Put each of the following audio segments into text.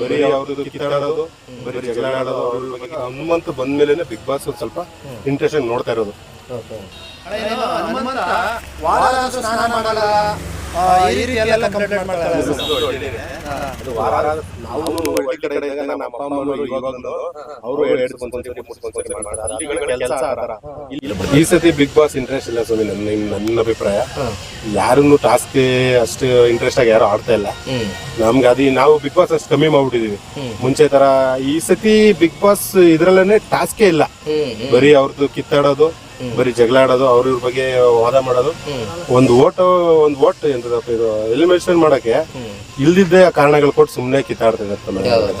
ಬರೀ ಯಾವ್ದು ಕಿತ್ತಾಡೋದು, ಬರೀ ಜಗಳ ಆಡೋದು, ಅವ್ರ ಬಗ್ಗೆ ಹನುಮಂತ ಬಂದ್ಮೇಲೆ ಬಿಗ್ ಬಾಸ್ ಒಂದ್ ಸ್ವಲ್ಪ ಇಂಟ್ರೆಸ್ಟ್ ನೋಡ್ತಾ ಇರೋದು. ಹನುಮಂತ ಈ ರೀತಿ ಎಲ್ಲ ಕಂಪ್ಲೇಂಟ್ ಮಾಡ್ತಾರೆ. ಅದು ವಾರ ನಾವು ಹಳ್ಳಿ ಕಡೆ ಇದ್ದಾಗ ನಮ್ಮ ಅಪ್ಪ ಅಮ್ಮನವರು ಇವಾಗಲೂ ಅವರು ಎರಡು ಒಂದ್ಸತಿ ಮೂರು ಒಂದ್ಸತಿ ಮಾಡ್ತಾರೆ. ಹಳ್ಳಿಗಳ ಕೆಲಸ ಆ ಥರ. ಈ ಸತಿ ಬಿಗ್ ಬಾಸ್ ಇಂಟ್ರೆಸ್ಟ್ ಇಲ್ಲ ಸ್ವಾಮಿ ನನ್ನ ನನ್ನ ಅಭಿಪ್ರಾಯ. ಯಾರನ್ನು ಟಾಸ್ಕ್ ಅಷ್ಟು ಇಂಟ್ರೆಸ್ಟ್ ಆಗಿ ಯಾರು ಆಡ್ತಾ ಇಲ್ಲ. ನಮ್ಗೆ ಅದು ನಾವು ಬಿಗ್ ಬಾಸ್ ಅಷ್ಟು ಕಮ್ಮಿ ಮಾಡ್ಬಿಟ್ಟಿದೀವಿ. ಮುಂಚೆ ತರ ಈ ಸತಿ ಬಿಗ್ ಬಾಸ್ ಇದ್ರಲ್ಲೇನೆ ಟಾಸ್ಕೇ ಇಲ್ಲ. ಬರೀ ಅವ್ರದ್ದು ಕಿತ್ತಾಡೋದು ಬರೀ ಜಗಳ ಆಡೋದು ಅವ್ರ ಇವ್ರ ಬಗ್ಗೆ ವಾದ ಮಾಡೋದು. ಒಂದು ಓಟ್ ಒಂದು ಓಟ್ ಎಂತದಪ್ಪ ಇದು ಎಲಿಮಿನೇಷನ್ ಮಾಡಕ್ಕೆ ಇಲ್ದಿದ್ದೇ ಕಾರಣಗಳು ಕೊಟ್ಟು ಸುಮ್ಮನೆ ಕಿತ್ತಾಡ್ತಿದ್ದಾರೆ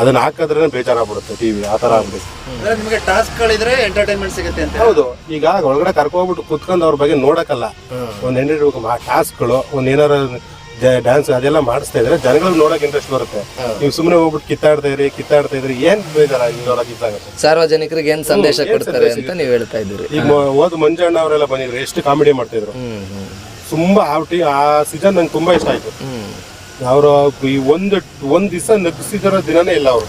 ಅದನ್ನ ಹಾಕಿದ್ರೆ ಬೇಜಾರಾಗ್ಬಿಡುತ್ತೆ ಟಿವಿ ಆ ತರ ಆಗ್ಬಿಡುತ್ತೆ. ಅಂದ್ರೆ ನಿಮಗೆ ಟಾಸ್ಕ್ ಗಳಿದ್ರೆ ಎಂಟರ್ಟೈನ್ಮೆಂಟ್ ಸಿಗುತ್ತೆ ಅಂತ. ಹೌದು ಈಗ ಒಳಗಡೆ ಕರ್ಕೊಂಡ್ಬಿಟ್ಟು ಕುತ್ಕೊಂಡು ಅವ್ರ ಬಗ್ಗೆ ನೋಡಕ್ಕಲ್ಲ. ಒಂದ್ ಎಂಟು ಟಾಸ್ಕ್ಗಳು ಒಂದ್ ಏನಾರ ಡ್ಯಾನ್ಸ್ ಅದೆಲ್ಲ ಮಾಡಿಸ್ತಾ ಇದ್ರೆ ಜನಗಳು ನೋಡಕ್ ಇಂಟ್ರೆಸ್ಟ್ ಬರುತ್ತೆ. ನೀವು ಸುಮ್ಮನೆ ಹೋಗ್ಬಿಟ್ಟು ಕಿತ್ತಾಡ್ತಾ ಇದ್ರಿ ಕಿತ್ತಾಡ್ತಾ ಇದ್ರಿ ಏನ್ ಬೇಜಾರ ನೋಡಕ್ ಸಾರ್ವಜನಿಕರಿಗೆ ಏನ್ ಸಂದೇಶ ಕೊಡ್ತಾರೆ ಅಂತ ನೀವು ಹೇಳ್ತಾ ಇದ್ದೀರಿ. ಈಗ ಓದ್ ಹೋದ್ ಮಂಜಣ್ಣ ಅವರೆಲ್ಲ ಬಂದಿದ್ರು ಎಷ್ಟು ಕಾಮಿಡಿ ಮಾಡ್ತಿದ್ರು? ತುಂಬಾ ಆ ಟಿ ಆ ಸೀಸನ್ ನಂಗೆ ತುಂಬಾ ಇಷ್ಟ ಆಯ್ತು. ಅವರು ಈ ಒಂದು ಒಂದ್ ದಿವಸ ನಗಿಸಿದಾರ ದಿನನೇ ಇಲ್ಲ ಅವರು.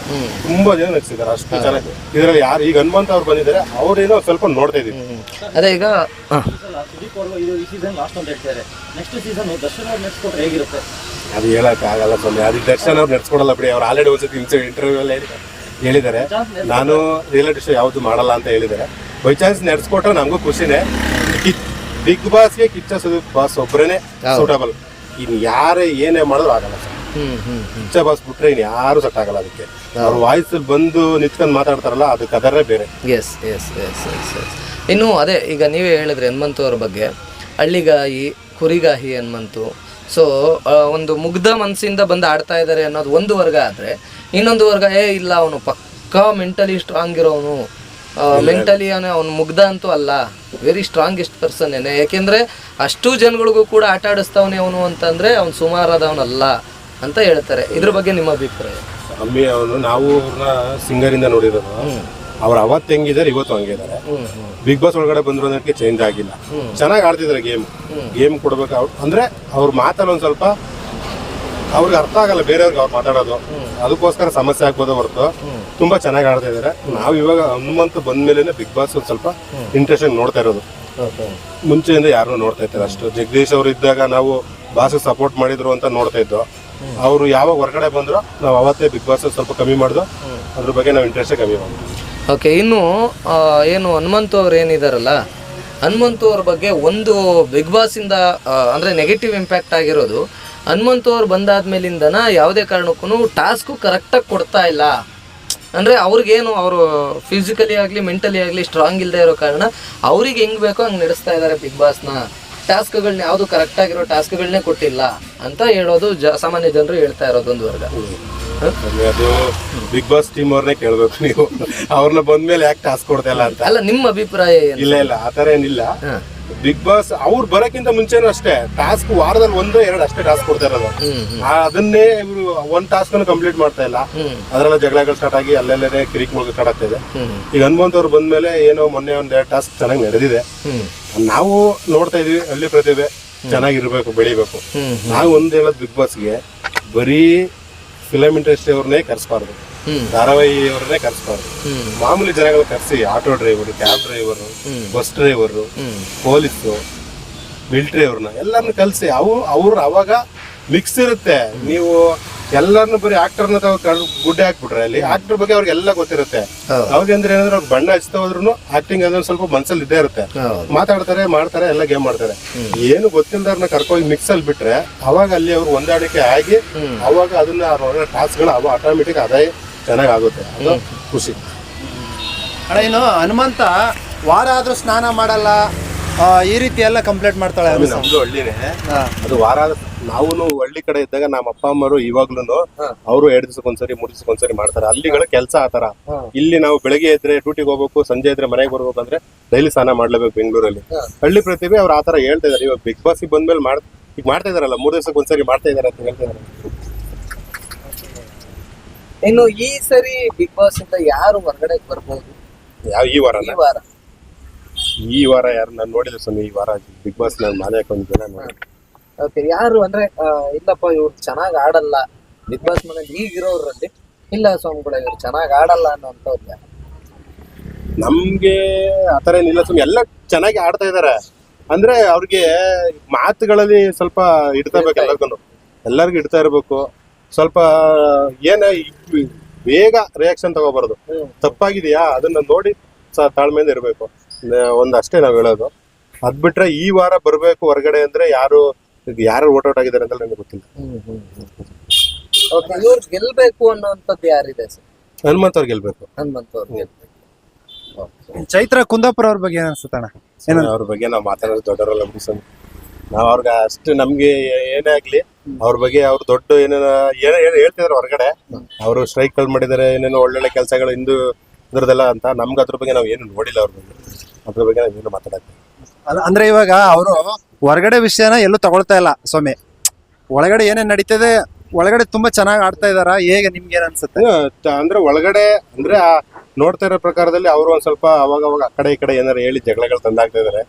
ತುಂಬಾ ಜನ ನಗಿಸಿದಾರೆ ಅಷ್ಟು ಚೆನ್ನಾಗಿ. ಇದ್ರಲ್ಲಿ ಯಾರು ಈಗ ಹನುಮಂತ ಅವ್ರು ಬಂದಿದ್ದಾರೆ ಅವ್ರೇನೋ ಸ್ವಲ್ಪ ನೋಡ್ತಾ ಇದೀವಿ ಅದೇ ಈಗ ಹ. ಸುದೀಪ್ ಅವರು ಇದು ಈ ಸೀಸನ್ ಲಾಸ್ಟ್ ಅಂತ ಹೇಳ್ತಾರೆ ನೆಕ್ಸ್ಟ್ ಸೀಸನ್ ದರ್ಶನ್ ಅವ್ರು ಹೇಗಿರುತ್ತೆ? ಅದು ಹೇಳಕ್ ಆಗಲ್ಲ ಸ್ವಾಮಿ. ಅದಕ್ಕೆ ದರ್ಶನ್ ಅವ್ರು ನಡ್ಸ್ಕೊಡಲ್ಲ ಬಿಡಿ. ಅವ್ರು ಆಲ್ರೆಡಿ ಒಂದ್ಸತಿ ಇಂಟರ್ವ್ಯೂ ಅಲ್ಲಿ ಹೇಳಿದ್ದಾರೆ. ನಾನು ರಿಯಾಲಿಟಿ ಶೋ ಯಾವ್ದು ಮಾಡಲ್ಲ ಅಂತ ಹೇಳಿದ್ದಾರೆ. ಬೈ ಚಾನ್ಸ್ ನಡ್ಸ್ಕೊಟ್ರೆ ನಮಗೂ ಖುಷಿನೇ. ಬಿಗ್ ಬಾಸ್ಗೆ ಕಿಚ್ಚ ಸುದೀಪ್ ಬಾಸ್ ಒಬ್ಬರೇನೆ ಸೂಟಬಲ್ ಇನ್ನು ಯಾರೇ ಏನೇ ಮಾಡಿದ್ರು ಆಗಲ್ಲ ಸರ್. ಕಿಚ್ಚ ಬಾಸ್ ಬಿಟ್ರೆ ಇನ್ ಯಾರು ಸೆಟ್ ಆಗಲ್ಲ ಅದಕ್ಕೆ. ಅವ್ರ ವಾಯ್ಸ್ ಬಂದು ನಿಂತ್ಕೊಂಡು ಮಾತಾಡ್ತಾರಲ್ಲ ಅದಕ್ಕೆ ಅದರೇ ಬೇರೆ. Yes yes yes yes yes ಇನ್ನು ಅದೇ ಈಗ ನೀವೇ ಹೇಳಿದ್ರೆ ಹನುಮಂತು ಅವ್ರ ಬಗ್ಗೆ. ಹಳ್ಳಿಗಾಯಿ ಕುರಿಗಾಹಿ ಹನುಮಂತು. ಸೊ ಒಂದು ಮುಗ್ಧ ಮನಸ್ಸಿಂದ ಬಂದು ಆಡ್ತಾ ಇದ್ದಾರೆ ಅನ್ನೋದು ಒಂದು ವರ್ಗ ಆದರೆ ಇನ್ನೊಂದು ವರ್ಗ ಏ ಇಲ್ಲ ಅವನು ಪಕ್ಕಾ ಮೆಂಟಲಿ ಸ್ಟ್ರಾಂಗ್ ಇರೋನು. ಮೆಂಟಲಿ ಅವನು ಮುಗ್ಧ ಅಂತೂ ಅಲ್ಲ. ವೆರಿ ಸ್ಟ್ರಾಂಗೆಸ್ಟ್ ಪರ್ಸನ್ ಏನೇ. ಯಾಕೆಂದ್ರೆ ಅಷ್ಟು ಜನಗಳಿಗೂ ಕೂಡ ಆಟ ಆಡಿಸ್ತಾವನೆ ಅವನು ಅಂತಂದರೆ ಅವ್ನು ಸುಮಾರಾದವನಲ್ಲ ಅಂತ ಹೇಳ್ತಾರೆ. ಇದ್ರ ಬಗ್ಗೆ ನಿಮ್ಮ ಅಭಿಪ್ರಾಯ? ಅಮ್ಮಿ ಅವನು ನಾವು ಸಿಂಗರಿಂದ ನೋಡಿರೋದು. ಅವ್ರು ಅವತ್ತು ಹೆಂಗಿದ್ದಾರೆ ಇವತ್ತು ಹಂಗಿದ್ದಾರೆ. ಹ್ಮ್ ಹ್ಮ್ ಬಿಗ್ ಬಾಸ್ ಒಳಗಡೆ ಬಂದ್ರು ಅನ್ನೋದಕ್ಕೆ ಚೇಂಜ್ ಆಗಿಲ್ಲ. ಚೆನ್ನಾಗಿ ಆಡ್ತಿದ್ದಾರೆ ಗೇಮ್ ಗೇಮ್ ಕೊಡ್ಬೇಕು ಅವ್ರು. ಅಂದ್ರೆ ಅವ್ರ ಮಾತಲ್ಲಿ ಒಂದ್ ಸ್ವಲ್ಪ ಅವ್ರಿಗೆ ಅರ್ಥ ಆಗಲ್ಲ ಬೇರೆಯವ್ರಿಗೆ ಅವ್ರು ಮಾತಾಡೋದು. ಅದಕ್ಕೋಸ್ಕರ ಸಮಸ್ಯೆ ಆಗ್ಬೋದು ಹೊರತು. ತುಂಬಾ ಚೆನ್ನಾಗಿ ಆಡ್ತಾ ಇದಾರೆ ನಾವು ಇವಾಗ ಹನುಮಂತ ಬಂದ್ಮೇಲೆ ಬಿಗ್ ಬಾಸ್ ಒಂದ್ ಸ್ವಲ್ಪ ಇಂಟ್ರೆಸ್ಟ್ ನೋಡ್ತಾ ಇರೋದು. ಮುಂಚೆಯಿಂದ ಯಾರು ನೋಡ್ತಾ ಇರ್ತಾರೆ ಅಷ್ಟು. ಜಗದೀಶ್ ಅವರು ಇದ್ದಾಗ ನಾವು ಬಾಸ್ ಸಪೋರ್ಟ್ ಮಾಡಿದ್ರು ಅಂತ ನೋಡ್ತಾ ಇದ್ದೋ. ಅವರು ಯಾವಾಗ ಹೊರಗಡೆ ಬಂದ್ರು ನಾವು ಅವತ್ತೇ ಬಿಗ್ ಬಾಸ್ ಸ್ವಲ್ಪ ಕಮ್ಮಿ ಮಾಡಿದ್ರು ಅದ್ರ ಬಗ್ಗೆ ನಾವು ಇಂಟ್ರೆಸ್ಟೇ ಕಮ್ಮಿ ಮಾಡಿದ್ವಿ ಓಕೆ, ಇನ್ನು ಏನು ಹನುಮಂತು ಅವ್ರು ಏನಿದಾರಲ್ಲ, ಹನುಮಂತು ಅವ್ರ ಬಗ್ಗೆ ಒಂದು ಬಿಗ್ ಬಾಸ್ ಇಂದ ಅಂದ್ರೆ ನೆಗೆಟಿವ್ ಇಂಪ್ಯಾಕ್ಟ್ ಆಗಿರೋದು. ಹನುಮಂತು ಅವ್ರು ಬಂದಾದ್ಮೇಲಿಂದನ ಯಾವುದೇ ಕಾರಣಕ್ಕೂ ಟಾಸ್ಕು ಕರೆಕ್ಟಾಗಿ ಕೊಡ್ತಾ ಇಲ್ಲ. ಅಂದ್ರೆ ಅವ್ರಿಗೇನು ಅವರು ಫಿಸಿಕಲಿ ಆಗಲಿ ಮೆಂಟಲಿ ಆಗಲಿ ಸ್ಟ್ರಾಂಗ್ ಇಲ್ಲದೆ ಇರೋ ಕಾರಣ ಅವ್ರಿಗೆ ಹೆಂಗ್ ಬೇಕೋ ಹಂಗೆ ನಡೆಸ್ತಾ ಇದ್ದಾರೆ ಬಿಗ್ ಬಾಸ್ನ. ಟಾಸ್ಕ್ಗಳನ್ನ ಯಾವುದು ಕರೆಕ್ಟಾಗಿರೋ ಟಾಸ್ಕ್ಗಳನ್ನೇ ಕೊಟ್ಟಿಲ್ಲ ಅಂತ ಹೇಳೋದು ಜ, ಸಾಮಾನ್ಯ ಜನರು ಹೇಳ್ತಾ ಇರೋದು ಒಂದು ವರ್ಗ? ಅದು ಬಿಗ್ ಬಾಸ್ ಟೀಮ್ ಅವ್ರನ್ನೇ ಕೇಳ್ಬೇಕು ನೀವು. ಅವ್ರನ್ನ ಬಂದ್ಮೇಲೆ ಯಾಕೆ ಟಾಸ್ಕ್ ಕೊಡ್ತಾ ಇಲ್ಲ ಅಂತ? ಅಲ್ಲ ನಿಮ್ಮ ಅಭಿಪ್ರಾಯ ಏನು? ಇಲ್ಲ ಇಲ್ಲ ಆತರ ಏನಿಲ್ಲ. ಬಿಗ್ ಬಾಸ್ ಅವ್ರು ಬರಕ್ಕಿಂತ ಮುಂಚೆನೂ ಅಷ್ಟೇ ಟಾಸ್ಕ್ ವಾರದಲ್ಲಿ ಒಂದು ಎರಡು ಅಷ್ಟೇ ಟಾಸ್ಕ್ ಕೊಡ್ತಾ ಇರೋದು. ಹ್ಮ್ ಹ್ಮ್. ಆ, ಅದನ್ನೇ ಇವರು ಒಂದ್ ಟಾಸ್ಕ್ ಕಂಪ್ಲೀಟ್ ಮಾಡ್ತಾ ಇಲ್ಲ. ಅದ್ರಲ್ಲ ಜಗಳಗಳು ಸ್ಟಾರ್ಟ್ ಆಗಿ ಅಲ್ಲೆಲ್ಲೇ ಕಿರಿಕ್ ಮುಳುಗ ಸ್ಟಾರ್ಟ್ ಆಗ್ತಾ ಇದೆ. ಹ್ಮ್ ಈಗ ಹನುಮಂತ್ ಅವ್ರು ಬಂದ್ಮೇಲೆ ಏನೋ ಮೊನ್ನೆ ಒಂದ್ ಎರಡು ಟಾಸ್ಕ್ ಚೆನ್ನಾಗಿ ನಡೆದಿದೆ. ಹ್ಮ್. ನಾವು ನೋಡ್ತಾ ಇದೀವಿ ಅಲ್ಲಿ ಪ್ರತಿಭೆ ಚೆನ್ನಾಗಿರ್ಬೇಕು ಬೆಳಿಬೇಕು. ಹ್ಮ್ ನಾವು ಒಂದ್ ಹೇಳೋದು ಬಿಗ್ ಬಾಸ್ಗೆ ಬರೀ ಫಿಲಮ್ ಇಂಡಸ್ಟ್ರಿ ಅವ್ರನ್ನೇ ಕರ್ಸ್ಬಾರ್ದು. ಧಾರಾವಾಹಿಯವ್ರನ್ನೇ ಧಾರಾವಾಹಿ ಅವ್ರನ್ನೇ ಕರ್ಸ್ಬಾರ್ದು. ಮಾಮೂಲಿ ಜನಗಳು ಕರೆಸಿ auto driver cab driver bus driver police military ಅವ್ರನ್ನ ಎಲ್ಲರನ್ನ ಕಲ್ಸಿ ಅವು ಅವ್ರು ಅವಾಗ ಮಿಕ್ಸ್ ಇರುತ್ತೆ. ನೀವು ಎಲ್ಲರನ್ನು ಬರೀ ಆಕ್ಟರ್ನ ಗುಡ್ಡೆ ಹಾಕ್ಬಿಟ್ರೆ ಅಲ್ಲಿ. ಆಕ್ಟರ್ ಬಗ್ಗೆ ಅವ್ರಿಗೆ ಎಲ್ಲ ಗೊತ್ತಿರುತ್ತೆ. ಅವ್ರಿಗೆ ಅಂದ್ರೆ ಏನಂದ್ರೆ ಅವ್ರು ಬಣ್ಣ ಹಚ್ತಾ ಹೋದ್ರು ಆಕ್ಟಿಂಗ್ ಅಂದ್ರೆ ಸ್ವಲ್ಪ ಮನ್ಸಲ್ಲಿ ಇದ್ದೇ ಇರುತ್ತೆ. ಮಾತಾಡ್ತಾರೆ ಮಾಡ್ತಾರೆ ಎಲ್ಲ ಗೇಮ್ ಮಾಡ್ತಾರೆ. ಏನು ಗೊತ್ತಿಲ್ಲದವ್ರನ್ನ ಕರ್ಕೊಂಡು ಮಿಕ್ಸ್ ಅಲ್ಲಿ ಬಿಟ್ರೆ ಅವಾಗ ಅಲ್ಲಿ ಅವ್ರು ಹೊಂದಾಣಿಕೆ ಆಗಿ ಅವಾಗ ಅದನ್ನ ಟಾಸ್ಕ್ಗಳು ಅವ ಆಟೋಮೆಟಿಕ್ ಅದೇ ಚೆನ್ನಾಗಾಗುತ್ತೆ. ಅದು ಖುಷಿ. ಅಣ್ಣ ಏನು ಹನುಮಂತ ವಾರ ಆದ್ರೂ ಸ್ನಾನ ಮಾಡಲ್ಲ ಈ ರೀತಿ ಎಲ್ಲ ಕಂಪ್ಲೇಂಟ್ ಮಾಡ್ತಾಳೆ ಅದು ನಮ್ದು ಹಳ್ಳಿನೇ. ಅದು ವಾರ ನಾವು ಹಳ್ಳಿ ಕಡೆ ಇದ್ದಾಗ ನಮ್ಮ ಅಪ್ಪ ಅಮ್ಮರು ಇವಾಗ್ಲೂ ಅವರು ಎರಡ್ ದಿವಸಕ್ಕೊಂದ್ಸರಿ ಮೂರ್ ದಿವಸಕ್ಕೊಂದ್ಸರಿ ಮಾಡ್ತಾರೆ. ಅಲ್ಲಿಗಳ ಕೆಲಸ ಆತರ ಇಲ್ಲಿ ನಾವು ಬೆಳಗ್ಗೆ ಇದ್ರೆ ಡ್ಯೂಟಿಗೆ ಹೋಗ್ಬೇಕು ಸಂಜೆ ಇದ್ರೆ ಮನೆಗೆ ಬರ್ಬೇಕು ಅಂದ್ರೆ ಡೈಲಿ ಸ್ನಾನ ಮಾಡ್ಲೇಬೇಕು ಬೆಂಗಳೂರಲ್ಲಿ. ಹಳ್ಳಿ ಪ್ರತಿಭೆ ಅವ್ರು ಆತರ ಹೇಳ್ತಾ ಇದಾರೆ ಇವಾಗ ಬಿಗ್ ಬಾಸ್ ಬಂದ್ಮೇಲೆ ಮಾಡ್ ಈಗ ಮಾಡ್ತಾ ಇದಾರಲ್ಲ ಮೂರ್ ದಿವಸಕ್ಕೊಂದ್ಸರಿ ಮಾಡ್ತಾ ಇದಾರೆ ಅಂತ ಹೇಳ್ತಾ ಇದಾರೆ ಇನ್ನು ಈ ಸರಿ ಬಿಗ್ ಬಾಸ್ ಇಂದ ಯಾರು ಹೊರಗಡೆ ಬರ್ಬೋದು? ಯಾವ ಈ ವಾರ ಈ ವಾರ. ಈ ವಾರ ಯಾರು ನಾನು ನೋಡಿದ್ರೆ ಸ್ವಾಮಿ ಈ ವಾರ ಬಿಗ್ ಬಾಸ್ ನಾನು ಮಾಲೆ ಹಾಕೊಂಡಿದ್ದೆ ಓಕೆ ಯಾರು ಅಂದ್ರೆ ಆ, ಇಲ್ಲಪ್ಪ ಇವ್ರು ಚೆನ್ನಾಗ್ ಆಡಲ್ಲ. ಬಿಗ್ ಬಾಸ್ ಮನೇಲಿ ಈಗಿರೋರಲ್ಲಿ ಇಲ್ಲ ಸ್ವಾಮಿಗಳ ಇವ್ರು ಚೆನ್ನಾಗಿ ಆಡಲ್ಲ ಅನ್ನೋಂಥವ್ರು ನಮ್ಗೆ ಆತರ ಏನಿಲ್ಲ ಸ್ವಾಮಿ ಎಲ್ಲ ಚೆನ್ನಾಗಿ ಆಡ್ತಾ ಇದಾರೆ. ಅಂದ್ರೆ ಅವ್ರಿಗೆ ಮಾತುಗಳಲ್ಲಿ ಸ್ವಲ್ಪ ಇಡ್ತಾ ಇರ್ಬೇಕು ಎಲ್ಲರಿಗೂ ಎಲ್ಲರಿಗೂ ಇಡ್ತಾ ಇರ್ಬೇಕು. ಸ್ವಲ್ಪ ಏನ ಬೇಗ ರಿಯಾಕ್ಷನ್ ತಗೋಬಾರ್ದು. ಹ್ಮ್. ತಪ್ಪಾಗಿದೆಯಾ? ಅದನ್ನ ನೋಡಿ ಸ- ತಾಳ್ಮೆಯಿಂದ ಇರ್ಬೇಕು. ನ- ಒಂದಷ್ಟೇ ನಾವು ಹೇಳೋದು. ಅದ್ ಬಿಟ್ರೆ ಈ ವಾರ ಬರ್ಬೇಕು ಹೊರಗಡೆ ಅಂದ್ರೆ ಯಾರು ಯಾರು ಓಟ್ ಔಟ್ ಆಗಿದ್ದಾರೆ ಅಂತ ನನಗೆ ಗೊತ್ತಿಲ್ಲ. ಓಕೆ ಇವ್ರು ಗೆಲ್ಬೇಕು ಅನ್ನೋಂಥದ್ದು ಯಾರಿದೆ ಸರ್? ಹನುಮಂತ್ ಅವ್ರು ಗೆಲ್ಬೇಕು. ಹನುಮಂತ ಅವ್ರು ಗೆಲ್ಬೇಕು. ಚೈತ್ರ ಕುಂದಾಪುರ ಅವ್ರ ಬಗ್ಗೆ ಏನ್ ಅನ್ಸುತ್ತಣ್ಣ ಏನಂತ ಅವ್ರ ಬಗ್ಗೆ ನಾವು ಮಾತಾಡೋದು ದೊಡ್ಡವರಲ್ಲ ಬಿಡಿಸೋದು ನಾವ್ ಅವ್ರಿಗೆ ಅಷ್ಟು ನಮ್ಗೆ ಏನೇ ಆಗ್ಲಿ ಅವ್ರ ಬಗ್ಗೆ ಅವ್ರು ದೊಡ್ಡ ಏನೇನ ಏನ ಏನ್ ಹೇಳ್ತಿದಾರೆ ಹೊರಗಡೆ ಅವರು ಸ್ಟ್ರೈಕ್ಗಳು ಮಾಡಿದ್ದಾರೆ ಏನೇನೋ ಒಳ್ಳೊಳ್ಳೆ ಕೆಲಸಗಳು ಹಿಂದೂ ಇದ್ರದೆಲ್ಲ ಅಂತ ನಮ್ಗೆ ಅದ್ರ ಬಗ್ಗೆ ನಾವು ಏನು ನೋಡಿಲ್ಲ ಅವ್ರ ಬಗ್ಗೆ. ಅದ್ರ ಬಗ್ಗೆ ಮಾತಾಡಕ್ಕೆ ಅಲ್ಲ, ಅಂದ್ರೆ ಇವಾಗ ಅವರು ಹೊರಗಡೆ ವಿಷಯನ ಎಲ್ಲೂ ತಗೊಳ್ತಾ ಇಲ್ಲ ಸ್ವಾಮಿ. ಒಳಗಡೆ ಏನೇನ್ ನಡೀತದೆ ಒಳಗಡೆ ತುಂಬಾ ಚೆನ್ನಾಗಿ ಆಡ್ತಾ ಇದಾರ ಹೇಗೆ ನಿಮ್ಗೆ ಏನ್ ಅನ್ಸುತ್ತೆ? ಅಂದ್ರೆ ಒಳಗಡೆ ಅಂದ್ರೆ ಆ ನೋಡ್ತಾ ಇರೋ ಪ್ರಕಾರದಲ್ಲಿ ಅವರು ಒಂದ್ ಸ್ವಲ್ಪ ಅವಾಗ ಅವಾಗ ಆ ಕಡೆ ಈ ಕಡೆ ಏನಾರು ಹೇಳಿ ಜಗಳಗಳು ತಂದಾಗ್ತಾ ಇದಾರೆ.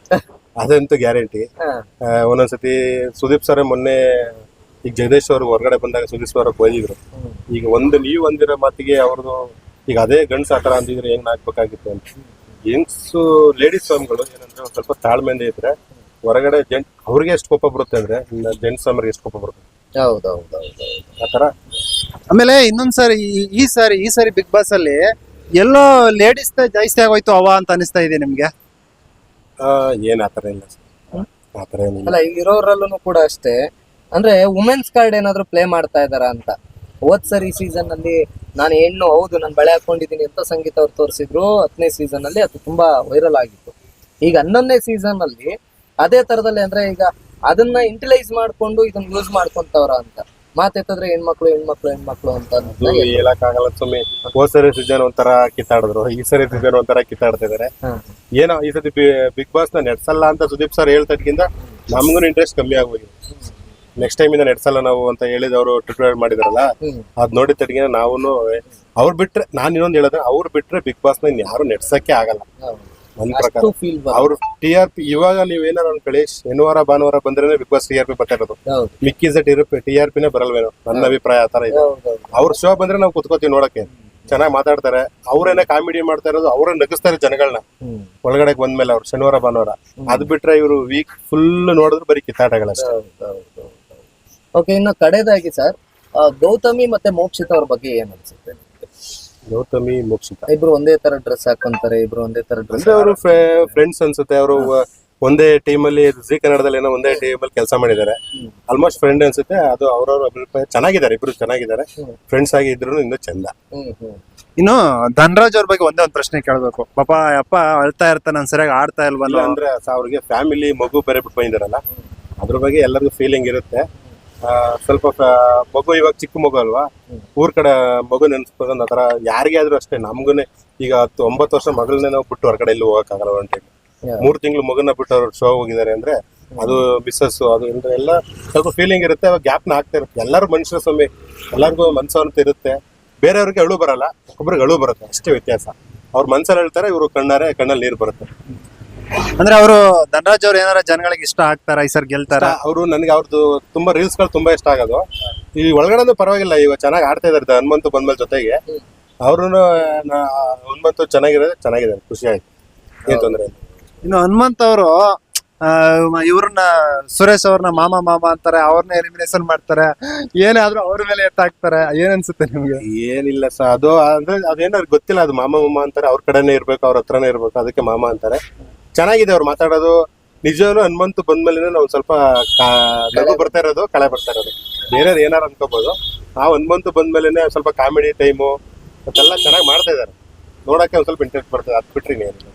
ಅದಂತೂ ಗ್ಯಾರಂಟಿ. ಒಂದೊಂದ್ಸತಿ ಸುದೀಪ್ ಸರ್ ಮೊನ್ನೆ ಈಗ ಜಗದೀಶ್ ಅವರು ಹೊರಗಡೆ ಬಂದಾಗ ಸುದೀಪ್ ಸರ್ ಹೋಗಿದ್ರು. ಈಗ ಒಂದು ನೀವು ಒಂದಿರೋ ಮಾತಿಗೆ ಅವ್ರದ್ದು ಈಗ ಅದೇ ಗಂಡ್ಸ್ ಆತರ ಅಂದಿದ್ರೆ ಹೆಂಗ್ ಹಾಕ್ಬೇಕಾಗಿತ್ತು ಅಂತ. ಜೆಂಟ್ಸ್ ಲೇಡೀಸ್ ಸ್ವಾಮಿಗಳು ಏನಂದ್ರೆ ಒಂದ್ ಸ್ವಲ್ಪ ತಾಳ್ಮೆಯಿಂದ ಇದ್ರೆ ಹೊರಗಡೆ ಜೆಂಟ್ ಅವ್ರಿಗೆ ಎಷ್ಟು ಕೋಪ ಬರುತ್ತೆ ಅಂದ್ರೆ ಜೆಂಟ್ಸ್ ಸ್ವಾಮಿಗೆ ಎಷ್ಟು ಕೋಪ ಬರುತ್ತೆ? ಹೌದೌದೌದು. ಆತರ ಆಮೇಲೆ ಇನ್ನೊಂದ್ ಸಾರಿ ಈ- ಈ ಸಾರಿ ಈ ಸಾರಿ ಬಿಗ್ ಬಾಸ್ ಅಲ್ಲಿ ಎಲ್ಲೋ ಲೇಡೀಸ್ ಜಾಸ್ತಿ ಆಗೋಯ್ತು ಅವ ಅಂತ ಅನಿಸ್ತಾ ಇದೆ ನಿಮ್ಗೆ? ಆ, ಏನ್ ಆತರ ಇಲ್ಲ ಸರ್. ಆತರ ಏನಿಲ್ಲ. ಅಲ್ಲ ಇರೋರಲ್ಲೂ ಕೂಡ ಅಷ್ಟೇ. ಅಂದ್ರೆ ವುಮೆನ್ಸ್ ಕಾರ್ಡ್ ಏನಾದ್ರು ಪ್ಲೇ ಮಾಡ್ತಾ ಇದಾರ ಅಂತ? ಹೋದ್ ಸರಿ ಸೀಸನ್ ಅಲ್ಲಿ ನಾನು ಹೆಣ್ಣು ಹೌದು ನಾನು ಬಳೆ ಹಾಕೊಂಡಿದ್ದೀನಿ ಅಂತ ಸಂಗೀತ ಅವ್ರು ತೋರಿಸಿದ್ರು. ಹತ್ತನೇ ಸೀಸನ್ ಅಲ್ಲಿ ಅದು ತುಂಬಾ ವೈರಲ್ ಆಗಿತ್ತು. ಈಗ ಹನ್ನೊಂದನೇ ಸೀಸನ್ ಅಲ್ಲಿ ಅದೇ ತರದಲ್ಲಿ ಅಂದ್ರೆ ಈಗ ಅದನ್ನ ಇಂಟಿಲೈಸ್ ಮಾಡ್ಕೊಂಡು ಇದನ್ನ ಯೂಸ್ ಮಾಡ್ಕೊಂತವ್ರ ಅಂತ. ಮಾತೆತ್ತಿದ್ರೆ ಹೆಣ್ಮಕ್ಳು ಹೆಣ್ಮಕ್ಳು ಹೆಣ್ಮಕ್ಳು ಅಂತ ಹೇಳಕ್ಕಾಗಲ್ಲ. ಸುಮ್ಮನೆ ಹೋದ್ ಸರಿ ಸೀಸನ್ ಒಂಥರ ಕಿತ್ತಾಡಿದ್ರು. ಈ ಸರಿ ಸೀಸನ್ ಒಂಥರ ಕಿತ್ತಾಡ್ತಾ ಇದಾರೆ. ಏನೋ ಈ ಸತಿ ಬಿಗ್ ಬಾಸ್ನ ನೆಡ್ಸಲ್ಲ ಅಂತ ಸುದೀಪ್ ಸರ್ ಹೇಳ್ತಕ್ಕಿಂತ ನಮ್ಗೂ ಇಂಟ್ರೆಸ್ಟ್ ಕಮ್ಮಿ ಆಗೋಗಿದೆ ನೆಕ್ಸ್ಟ್ ಟೈಮ್ ಇಂದ ನಡೆಸಲ್ಲ ನಾವು ಅಂತ ಹೇಳಿದವರು ಟ್ರಿಪ್ಲೇಟ್ ಮಾಡಿದಾರಲ್ಲ ಮಾಡಿದ್ರಲ್ಲ ಅದ್ ನೋಡಿ ತಡಿಗೆ ನಾವು ಅವ್ರು ಬಿಟ್ರೆ ನಾನು ಇನ್ನೊಂದು ಹೇಳೋದು ಅವ್ರು ಬಿಟ್ರೆ ಬಿಗ್ ಬಾಸ್ನ ಯಾರು ನೆಡ್ಸಕ್ಕೆ ಆಗಲ್ಲ. ನನ್ನ ಪ್ರಕಾರ. ಅವ್ರು ಟಿ ಆರ್ ಪಿ ಇವಾಗ ನೀವ್ ಏನಾರ ಅನ್ಕೊಳ್ಳಿ ಶನಿವಾರ ಭಾನುವಾರ ಬಂದ್ರೆ big boss T R P ಬರ್ತಾ ಇರೋದು. ಹೌದು. ಮಿಕ್ಕಿ ಟಿ ಆರ್ ಟಿ ಆರ್ ಪಿನೇ ಬರಲ್ವೇನೋ ನನ್ನ ಅಭಿಪ್ರಾಯ ಆತರ ಇದೆ. ಅವ್ರ ಶೋ ಬಂದ್ರೆ ನಾವು ಕುತ್ಕೋತೀವಿ ನೋಡಕ್ಕೆ. ಚೆನ್ನಾಗಿ ಮಾತಾಡ್ತಾರೆ. ಅವ್ರೇನೆ ಕಾಮಿಡಿ ಮಾಡ್ತಾ ಇರೋದು ಅವ್ರ ನಗಿಸ್ತಾರೆ ಜನಗಳನ್ನ ಒಳಗಡೆ ಬಂದ್ಮೇಲೆ ಅವ್ರು ಶನಿವಾರ ಭಾನುವಾರ. ಅದ್ ಬಿಟ್ರೆ ಇವರು ವೀಕ್ ಫುಲ್ ನೋಡಿದ್ರು ಬರೀ ಕಿತ್ತಾಟಗಳಷ್ಟೇ. ಓಕೆ ಇನ್ನು ಕಡೆದಾಗಿ ಸರ್ ಗೌತಮಿ ಮತ್ತೆ ಮೋಕ್ಷಿತ ಅವ್ರ ಬಗ್ಗೆ ಏನ್ ಅನ್ಸುತ್ತೆ ನಿಮ್ಗೆ? ಗೌತಮಿ ಮೋಕ್ಷಿತ. ಇಬ್ರು ಒಂದೇ ತರ ಡ್ರೆಸ್ ಹಾಕೊಂತಾರೆ ಇಬ್ರು ಒಂದೇ ತರ ಡ್ರೆಸ್ ಅಂದ್ರೆ ಅವರು ಫ್ರೆಂಡ್ಸ್ ಅನ್ಸುತ್ತೆ ಅವರು ಒಂದೇ ಟೀಮ್ ಅಲ್ಲಿ ಜಿ ಕನ್ನಡದಲ್ಲಿ ಏನೋ ಒಂದೇ ಟೀಮ್ ಅಲ್ಲಿ ಕೆಲಸ ಮಾಡಿದ್ದಾರೆ. ಆಲ್ಮೋಸ್ಟ್ ಫ್ರೆಂಡ್ ಅನ್ಸುತ್ತೆ ಅದು ಅವ್ರವ್ರ ಅಭಿಪ್ರಾಯ. ಚೆನ್ನಾಗಿದ್ದಾರೆ ಇಬ್ರು ಚೆನ್ನಾಗಿದ್ದಾರೆ. ಫ್ರೆಂಡ್ಸ್ ಆಗಿ ಇದ್ರು ಇನ್ನೂ ಚಂದ. ಇನ್ನು ಧನರಾಜ್ ಅವ್ರ ಬಗ್ಗೆ ಒಂದೇ ಒಂದು ಪ್ರಶ್ನೆ ಕೇಳ್ಬೇಕು. ಪಾಪ ಅಪ್ಪ ಅಳ್ತಾ ಇರ್ತಾನೆ ನಾನು ಸರಿಯಾಗಿ ಆಡ್ತಾ ಇಲ್ವಲ್ಲ. ಅಂದ್ರೆ ಸ- ಅವ್ರಿಗೆ ಫ್ಯಾಮಿಲಿ ಮಗು ಬೇರೆ ಬಿಟ್ಟು ಬಂದಿದಾರಲ್ಲ ಅದ್ರ ಬಗ್ಗೆ ಎಲ್ಲರಿಗೂ ಫೀಲಿಂಗ್ ಇರುತ್ತೆ. ಸ್ವಲ್ಪ ಮಗು ಇವಾಗ ಚಿಕ್ಕ ಮಗು ಅಲ್ವಾ? ಊರ್ ಕಡೆ ಮಗು ನೆನ್ಸ್ಕೊಂಡ್ ಆತರ ಯಾರಿಗೆ ಆದ್ರೂ ಅಷ್ಟೇ ನಮ್ಗುನೆ ಈಗ ಹತ್ತು ಒಂಬತ್ತು ವರ್ಷ ಮಗಳನ್ನೇ ನಾವು ಬಿಟ್ಟು ಹೊರಗಡೆ ಎಲ್ಲೂ ಹೋಗಕ್ಕಾಗಲ್ಲ ಒನ್ ಟೈಮ್ ಮೂರ್ ತಿಂಗಳು ಮಗನ ಬಿಟ್ಟು ಅವ್ರು ಶೋ ಹೋಗಿದ್ದಾರೆ ಅಂದ್ರೆ ಅದು ಬಿಸ್ನೆಸ್ ಅದು ಅಂದ್ರೆ ಎಲ್ಲ ಸ್ವಲ್ಪ ಫೀಲಿಂಗ್ ಇರುತ್ತೆ ಅವಾಗ ಗ್ಯಾಪ್ನ ಆಗ್ತಾ ಇರುತ್ತೆ. ಎಲ್ಲಾರು ಮನುಷ್ಯರ ಸ್ವಾಮಿ ಎಲ್ಲರಿಗೂ ಮನ್ಸು ಅಂತ ಇರುತ್ತೆ ಬೇರೆಯವ್ರಿಗೆ ಅಳು ಬರಲ್ಲ ಒಬ್ರಿಗೆ ಅಳು ಬರುತ್ತೆ ಅಷ್ಟೇ ವ್ಯತ್ಯಾಸ. ಅವ್ರ ಮನ್ಸಲ್ಲಿ ಹೇಳ್ತಾರೆ ಇವರು ಕಣ್ಣಾರೆ ಕಣ್ಣಲ್ಲಿ ನೀರು ಬರುತ್ತೆ. ಅಂದ್ರೆ ಅವರು ಧನರಾಜ್ ಅವ್ರು ಏನಾರ ಜನಗಳಿಗೆ ಇಷ್ಟ ಆಗ್ತಾರ ಈ ಸರ್ ಗೆಲ್ತಾರ? ಅವರು ನನಗೆ ಅವ್ರದ್ದು ತುಂಬಾ ರೀಲ್ಸ್ಗಳು ತುಂಬಾ ಇಷ್ಟ ಆಗೋದು. ಈ ಒಳಗಡೆ ಪರವಾಗಿಲ್ಲ ಇವಾಗ ಚೆನ್ನಾಗಿ ಆಡ್ತಾ ಇದ್ದಾರೆ ಹನುಮಂತು ಬಂದ್ಮೇಲೆ ಜೊತೆಗೆ. ಅವ್ರು ಹನುಮಂತು ಚೆನ್ನಾಗಿರೋದು ಚೆನ್ನಾಗಿದೆ ಖುಷಿ ಆಯ್ತು ಏನ್ ತೊಂದ್ರೆ ಇಲ್ಲ. ಇನ್ನು ಹನುಮಂತ್ ಅವರು ಇವ್ರನ್ನ ಸುರೇಶ್ ಅವ್ರನ್ನ ಮಾಮ ಮಾಮ ಅಂತಾರೆ ಅವ್ರನ್ನ ಎಲಿಮಿನೇಷನ್ ಮಾಡ್ತಾರೆ. ಏನೇ ಆದ್ರೂ ಅವ್ರ ಮೇಲೆ ಎತ್ತಾಕ್ತಾರೆ. ಏನ್ ಅನ್ಸುತ್ತೆ ನಿಮ್ಗೆ? ಏನಿಲ್ಲ ಸರ್ ಅದು ಅಂದ್ರೆ ಅದೇನಾದ್ರು ಗೊತ್ತಿಲ್ಲ ಅದು ಮಾಮ ಮಾಮ ಅಂತಾರೆ ಅವ್ರ ಕಡೆನೇ ಇರ್ಬೇಕು ಅವ್ರ ಹತ್ರನೇ ಇರ್ಬೇಕು ಅದಕ್ಕೆ ಮಾಮ ಅಂತಾರೆ. ಚೆನ್ನಾಗಿದೆ ಅವ್ರು ಮಾತಾಡೋದು. ನಿಜವಾಗ್ಲೂ ಹನುಮಂತು ಬಂದ್ಮೇಲೆ ನಾವು ಸ್ವಲ್ಪ ನಗು ಬರ್ತಾ ಇರೋದು, ಕಳೆ ಬರ್ತಾ ಇರೋದು. ಬೇರೆ ಏನಾರು ಅನ್ಕೋಬಹುದು ಆ ಹನುಮಂತು ಬಂದ್ಮೇಲೆ ಸ್ವಲ್ಪ ಕಾಮಿಡಿ ಟೈಮು, ಅದೆಲ್ಲ ಚೆನ್ನಾಗಿ ಮಾಡ್ತಾ ಇದ್ದಾರೆ. ನೋಡಕ್ಕೆ ಒಂದ್ ಸ್ವಲ್ಪ ಇಂಟ್ರೆಸ್ಟ್ ಬರ್ತದೆ, ಅದ್ ಬಿಟ್ರಿ ಇನ್ನೇನಿಲ್ಲ.